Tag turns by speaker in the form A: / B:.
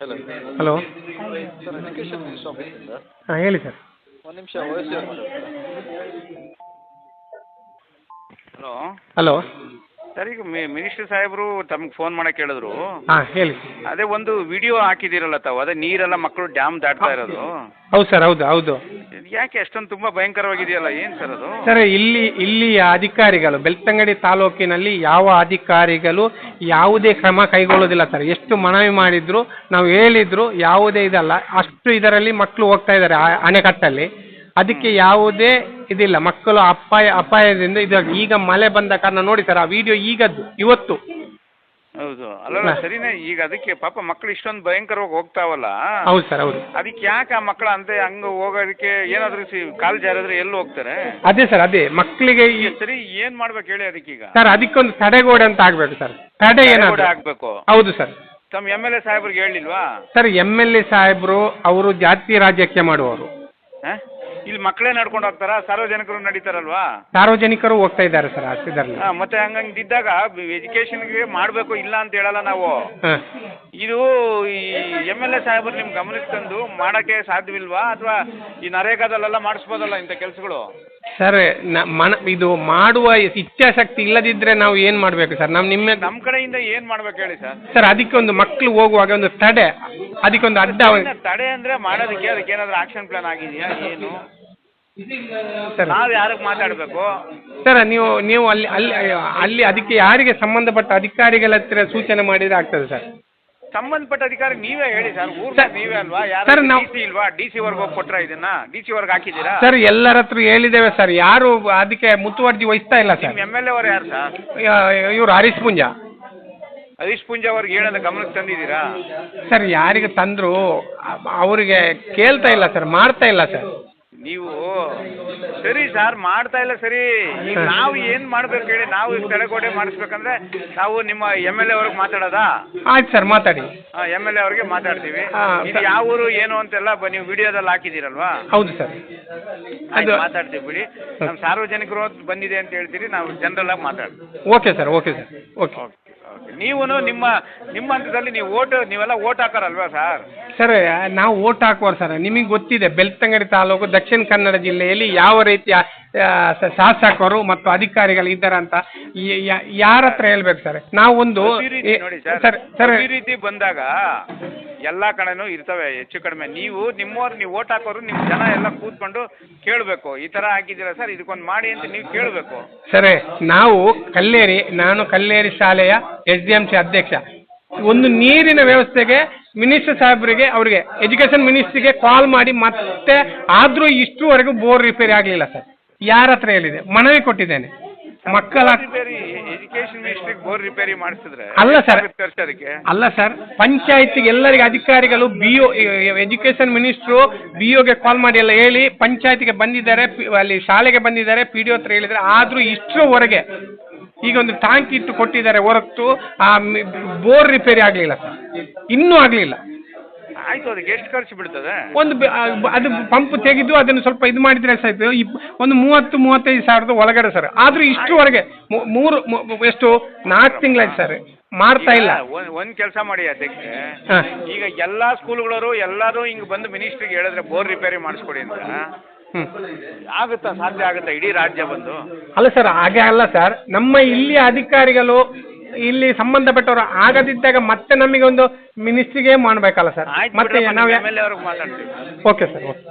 A: Hello
B: hello
A: sir education minister ಆಫೀಸಿಂದ
B: ಹಾಂ ಹೇಳಿ ಸರ್
A: ಒಂದು ನಿಮಿಷ ವಯಸ್ಸು
C: ಹಲೋ
B: ಹಲೋ
C: ಸರ್ ಈಗ ಮಿನಿಸ್ಟರ್ ಸಾಹೇಬರು ತಮಗೆ ಫೋನ್ ಮಾಡಕ್ಕೆ ಹೇಳಿದ್ರು
B: ಹಾಂ ಹೇಳಿ.
C: ಅದೇ ಒಂದು ವಿಡಿಯೋ ಹಾಕಿದಿರಲ್ಲ ತಾವು ಅದೇ ನೀರೆಲ್ಲ ಮಕ್ಕಳು ಡ್ಯಾಮ್ ದಾಟ್ತಾ ಇರೋದು.
B: ಹೌದು ಸರ್ ಹೌದು ಹೌದು.
C: ಯಾಕೆ ಅಷ್ಟೊಂದು ತುಂಬಾ ಭಯಂಕರವಾಗಿದೆಯಲ್ಲ? ಏನು ಸರ್ ಅದು?
B: ಸರ್ ಇಲ್ಲಿ ಇಲ್ಲಿಯ ಅಧಿಕಾರಿಗಳು ಬೆಳ್ತಂಗಡಿ ತಾಲೂಕಿನಲ್ಲಿ ಯಾವ ಅಧಿಕಾರಿಗಳು ಯಾವುದೇ ಕ್ರಮ ಕೈಗೊಳ್ಳೋದಿಲ್ಲ ಸರ್. ಎಷ್ಟು ಮನವಿ ಮಾಡಿದ್ರು ನಾವು ಹೇಳಿದ್ರು ಯಾವುದೇ ಇದಲ್ಲ. ಅಷ್ಟು ಇದರಲ್ಲಿ ಮಕ್ಕಳು ಹೋಗ್ತಾ ಇದ್ದಾರೆ ಆ- ಅಣೆಕಟ್ಟಲ್ಲಿ. ಅದಕ್ಕೆ ಯಾವುದೇ ಇದಿಲ್ಲ. ಮಕ್ಕಳು ಅಪಾಯ ಅಪಾಯದಿಂದ ಇದು ಈಗ ಮಳೆ ಬಂದ ಕಾರಣ ನೋಡಿ ಸರ್ ಆ ವಿಡಿಯೋ ಈಗದ್ದು ಇವತ್ತು.
C: ಹೌದು. ಅಲ್ಲಲ್ಲ ಸರಿನೇ. ಈಗ ಅದಕ್ಕೆ ಪಾಪ ಮಕ್ಕಳು ಇಷ್ಟೊಂದು ಭಯಂಕರವಾಗಿ ಹೋಗ್ತಾವಲ್ಲ?
B: ಹೌದು ಸರ್ ಹೌದು.
C: ಅದಕ್ಕೆ ಯಾಕೆ ಆ ಮಕ್ಕಳು ಅಂತೆ ಹಂಗೆ ಹೋಗೋದಕ್ಕೆ ಏನಾದರೂ ಸಿ ಕಾಲು ಜಾರಿದ್ರೆ ಎಲ್ಲಿ ಹೋಗ್ತಾರೆ?
B: ಅದೇ ಸರ್ ಅದೇ. ಮಕ್ಕಳಿಗೆ ಈ
C: ಸರಿ ಏನು ಮಾಡ್ಬೇಕು ಹೇಳಿ ಅದಕ್ಕೀಗ?
B: ಸರ್ ಅದಕ್ಕೊಂದು ತಡೆಗೋಡೆ ಅಂತ ಆಗ್ಬೇಕು ಸರ್. ತಡೆ ಏನಾದ್ರು.
C: ಆಗಬೇಕು.
B: ಹೌದು ಸರ್.
C: ತಮ್ಮ ಎಂ ಎಲ್ ಎ ಸಾಹೇಬ್ರಿಗೆ ಹೇಳಿಲ್ವಾ?
B: ಸರ್ ಎಂ ಎಲ್ ಎ ಸಾಹೇಬರು ಅವರು ಜಾತಿ ರಾಜ್ಯಕ್ಕೆ ಮಾಡುವವರು.
C: ಹ? ಇಲ್ಲಿ ಮಕ್ಕಳೇ ನಡ್ಕೊಂಡು ಹೋಗ್ತಾರಾ? ಸಾರ್ವಜನಿಕರು ನಡೀತಾರಲ್ವಾ?
B: ಸಾರ್ವಜನಿಕರು ಹೋಗ್ತಾ ಇದ್ದಾರೆ ಸರ್ ಇದರಲ್ಲಿ
C: ಹಾ, ಮತ್ತೆ ಎಜುಕೇಶನ್ಗೆ ಮಾಡಬೇಕು ಇಲ್ಲ ಅಂತ ಹೇಳಲ್ಲ ನಾವು.
B: ಹಾಂ.
C: ಇದು ಈ ಎಂ ಎಲ್ ಎ ಸಾಹೇಬರು ನಿಮ್ ಗಮನಕ್ಕೆ ತಂದು ಮಾಡಕ್ಕೆ ಸಾಧ್ಯವಿಲ್ವಾ? ಅಥವಾ ಈ ನರೇಗಾದಲ್ಲೆಲ್ಲ ಮಾಡಿಸ್ಬೋದಲ್ಲ ಇಂಥ ಕೆಲಸಗಳು?
B: ಸರ್ನ ಮನ ಇದು ಮಾಡುವ ಇಚ್ಛಾಶಕ್ತಿ ಇಲ್ಲದಿದ್ದರೆ ನಾವು ಏನು ಮಾಡಬೇಕು ಸರ್? ನಾವು ನಿಮ್ಮ
C: ನಮ್ಮ ಕಡೆಯಿಂದ ಏನು ಮಾಡ್ಬೇಕು ಹೇಳಿ ಸರ್?
B: ಸರ್ ಅದಕ್ಕೆ ಒಂದು ಮಕ್ಕಳು ಹೋಗುವಾಗ ಒಂದು ತಡೆ. ಅದಕ್ಕೊಂದು ಅಡ್ಡ
C: ತಡೆ ಅಂದ್ರೆ ಮಾಡೋದಕ್ಕೆ ಅದಕ್ಕೆ ಏನಾದ್ರು ಆಕ್ಷನ್ ಪ್ಲಾನ್ ಆಗಿದೆಯಾ? ಏನು?
B: ಸರ್.
C: ನಾವು ಯಾರಿಗೆ ಮಾತಾಡಬೇಕು?
B: ಸರ್ ನೀವು ನೀವು ಅಲ್ಲಿ ಅಲ್ಲಿ ಅಲ್ಲಿ ಅದಕ್ಕೆ ಯಾರಿಗೆ ಸಂಬಂಧಪಟ್ಟ ಅಧಿಕಾರಿಗಳ ಹತ್ತಿರ ಸೂಚನೆ ಮಾಡಿದ್ರೆ ಆಗ್ತದೆ ಸರ್.
C: ಸಂಬಂಧಪಟ್ಟ ಅಧಿಕಾರಿ ನೀವೇ ಹೇಳಿ ಸರ್. ನೀವೇ ಅಲ್ವಾ? ಯಾರು
B: ಸರ್, ನಾವು-
C: ಸಿ ಇಲ್ವಾ? ಡಿ ಸಿ ವರ್ಗ ಹೋಗಿ ಕೊಟ್ರ ಇದನ್ನ? ಡಿ ಸಿ ವರ್ಗ ಹಾಕಿದ್ದೀರಾ?
B: ಸರ್ ಎಲ್ಲರ ಹತ್ರ ಹೇಳಿದ್ದೇವೆ ಸರ್. ಯಾರು ಅದಕ್ಕೆ ಮುತುವರ್ಜಿ ವಹಿಸ್ತಾ ಇಲ್ಲ ಸರ್.
C: ಎಂ ಎಲ್ ಎ ಅವರು ಯಾರು ಸರ್?
B: ಇವರು ಹರೀಶ್ ಪುಂಜ.
C: ಹರೀಶ್ ಪುಂಜ ಅವ್ರಿಗೆ ಹೇಳೋದ ಗಮನಕ್ಕೆ ತಂದಿದ್ದೀರಾ?
B: ಸರ್ ಯಾರಿಗೆ ತಂದ್ರು ಅವರಿಗೆ ಕೇಳ್ತಾ ಇಲ್ಲ ಸರ್ ಮಾಡ್ತಾ ಇಲ್ಲ ಸರ್.
C: ನೀವು ಸರಿ ಸರ್ ಮಾಡ್ತಾ ಇಲ್ಲ ಸರಿ. ಈಗ ನಾವು ಏನು ಮಾಡ್ಬೇಕು ಹೇಳಿ ನಾವು ಈಗ ತಡೆಗೋಡೆ ಮಾಡಿಸ್ಬೇಕಂದ್ರೆ ನಾವು ನಿಮ್ಮ ಎಂ ಎಲ್ ಎ ಅವ್ರಿಗೆ ಮಾತಾಡೋದಾ?
B: ಆಯ್ತು ಸರ್ ಮಾತಾಡಿ.
C: ಎಂ ಎಲ್ ಎ ಅವ್ರಿಗೆ ಮಾತಾಡ್ತೀವಿ.
B: ಹಾ,
C: ಇದು
B: ಸರ್.
C: ಯಾವ ಊರು ಏನು ಅಂತೆಲ್ಲ ಬ- ನೀವು ವಿಡಿಯೋದಲ್ಲಿ ಹಾಕಿದ್ದೀರಲ್ವಾ?
B: ಹೌದು ಸರ್.
C: ಆಯ್ತು,
B: ಅದು
C: ಮಾತಾಡ್ತೀವಿ ಬಿಡಿ. ನಮ್ಮ ಸಾರ್ವಜನಿಕರು ಬಂದಿದೆ ಅಂತ ಹೇಳ್ತೀರಿ ನಾವು ಜನರಲ್ ಆಗಿ ಮಾತಾಡ್ತೀವಿ.
B: Okay sir okay sir okay.
C: Okay. ನೀವು ನಿಮ್ಮ ನಿಮ್ಮ ಹಂತದಲ್ಲಿ ನೀವು ಓಟ್, ನೀವೆಲ್ಲ ಓಟ್ ಹಾಕೋರಲ್ವಾ ಸರ್?
B: ಸರ್, ನಾವು ಓಟ್ ಹಾಕುವ ಸರ್. ನಿಮಗೆ ಗೊತ್ತಿದೆ, ಬೆಳ್ತಂಗಡಿ ತಾಲೂಕು ದಕ್ಷಿಣ ಕನ್ನಡ ಜಿಲ್ಲೆಯಲ್ಲಿ ಯಾವ ರೀತಿಯ ಶಾಸಕರು ಮತ್ತು ಅಧಿಕಾರಿಗಳು ಇದ್ದಾರೆ ಅಂತ ಯಾರ ಹತ್ರ ಹೇಳ್ಬೇಕು ಸರ್? ನಾವು ಒಂದು
C: ಈ ರೀತಿ ನೋಡಿ ಸರ್
B: ಸರ್ ಸರ್
C: ಈ ರೀತಿ ಬಂದಾಗ ಎಲ್ಲ ಕಡೆನೂ ಇರ್ತವೆ ಹೆಚ್ಚು ಕಡಿಮೆ. ನೀವು ನಿಮ್ಮವ್ರು ನೀವು ಓಟ್ ಹಾಕೋರು ನಿಮ್ಮ ಜನ ಎಲ್ಲ ಕೂತ್ಕೊಂಡು ಕೇಳಬೇಕು. ಈ ಥರ ಹಾಕಿದ್ದೀರಾ ಸರ್? ಇದಕ್ಕೊಂದು ಮಾಡಿ ಅಂತ ನೀವು ಕೇಳಬೇಕು.
B: ಸರಿ ನಾವು ಕಲ್ಲೇರಿ ನಾನು ಕಲ್ಲೇರಿ ಶಾಲೆಯ ಎಸ್ ಡಿ ಎಂ ಸಿ ಅಧ್ಯಕ್ಷ. ಒಂದು ನೀರಿನ ವ್ಯವಸ್ಥೆಗೆ ಮಿನಿಸ್ಟರ್ ಸಾಹೇಬರಿಗೆ ಅವರಿಗೆ ಎಜುಕೇಷನ್ ಮಿನಿಸ್ಟ್ರಿಗೆ ಕಾಲ್ ಮಾಡಿ ಮತ್ತೆ ಆದರೂ ಇಷ್ಟುವರೆಗೂ ಬೋರ್ ರಿಪೇರಿ ಆಗಲಿಲ್ಲ ಸರ್. ಯಾರ ಹತ್ರ ಹೇಳಿದೆ? ಮನವಿ ಕೊಟ್ಟಿದ್ದೇನೆ. ಮಕ್ಕಳ
C: ರಿಪೇರಿ ಎಜುಕೇಶನ್ ಮಿನಿಸ್ಟ್ರಿಗೆ ಬೋರ್ ರಿಪೇರಿ ಮಾಡಿಸಿದ್ರೆ
B: ಅಲ್ಲ ಸರ್.
C: ಅದಕ್ಕೆ?
B: ಅಲ್ಲ ಸರ್ ಪಂಚಾಯತಿಗೆ ಎಲ್ಲರಿಗೆ ಅಧಿಕಾರಿಗಳು ಬಿಒ ಎಜುಕೇಶನ್ ಎಜುಕೇಷನ್ ಮಿನಿಸ್ಟ್ರು ಬಿಒಗೆ ಕಾಲ್ ಮಾಡಿ ಎಲ್ಲ ಹೇಳಿ ಪಂಚಾಯತಿಗೆ ಬಂದಿದ್ದಾರೆ ಅಲ್ಲಿ ಶಾಲೆಗೆ ಬಂದಿದ್ದಾರೆ ಪಿ ಡಿ ಹತ್ರ ಹೇಳಿದ್ದಾರೆ. ಆದರೂ ಇಷ್ಟರವರೆಗೆ ಈಗ ಒಂದು ಟ್ಯಾಂಕ್ ಇಟ್ಟು ಕೊಟ್ಟಿದ್ದಾರೆ ಹೊರತು ಆ ಬೋರ್ ರಿಪೇರಿ ಆಗಲಿಲ್ಲ ಸರ್. ಇನ್ನೂ ಆಗಲಿಲ್ಲ.
C: ಆಯ್ತು ಅದಕ್ಕೆ ಎಷ್ಟು ಖರ್ಚು ಬಿಡ್ತದೆ
B: ಒಂದು ಬ- ಆ ಬ- ಅದು ಪಂಪ್ ತೆಗೆದು ಅದನ್ನು ಸ್ವಲ್ಪ ಇದು ಮಾಡಿದ್ರೆ ಸಾಯ್ತು. ಇಪ್ ಒಂದು ಮೂವತ್ತು ಮೂವತ್ತೈದು ಸಾವಿರದ ಒಳಗಡೆ ಸರ್. ಆದ್ರೂ ಇಷ್ಟುವರೆಗೆ ಹೊರಗೆ ಮೂರು ಮೂ- ಎಷ್ಟು? ನಾಲ್ಕು ತಿಂಗಳಾಯ್ತು ಸರ್. ಮಾಡ್ತಾ ಇಲ್ಲ.
C: ಒಂದ್ ಒಂದ್ ಕೆಲಸ ಮಾಡಿ ಅದಕ್ಕೆ
B: ಹಾಂ.
C: ಈಗ ಎಲ್ಲಾ ಸ್ಕೂಲ್ಗಳವರು ಎಲ್ಲರೂ ಹಿಂಗ್ ಬಂದು ಮಿನಿಸ್ಟ್ರಿಗೆ ಹೇಳಿದ್ರೆ ಬೋರ್ ರಿಪೇರಿ ಮಾಡಿಸ್ಕೊಡಿ ಅಂತ.
B: ಹ್ಞೂ
C: ಆಗುತ್ತಾ? ಸಾಧ್ಯ ಆಗುತ್ತಾ? ಇಡೀ ರಾಜ್ಯ ಬಂದು?
B: ಅಲ್ಲ ಸರ್ ಹಾಗೆ ಅಲ್ಲ ಸರ್. ನಮ್ಮ ಇಲ್ಲಿ ಅಧಿಕಾರಿಗಳು ಇಲ್ಲಿ ಸಂಬಂಧಪಟ್ಟವರು ಆಗದಿದ್ದಾಗ ಮತ್ತೆ ನಮಗೆ ಒಂದು ಮಿನಿಸ್ಟ್ರಿಗೆ ಮಾಡಬೇಕಲ್ಲ ಸರ್?
C: ಆಯ್ತು
B: ಮತ್ತೆ ನಾವು
C: ಎಂ ಎಲ್ ಎ ಅವ್ರಿಗೆ ಮಾತಾಡ್ತೀವಿ.
B: Okay sir okay.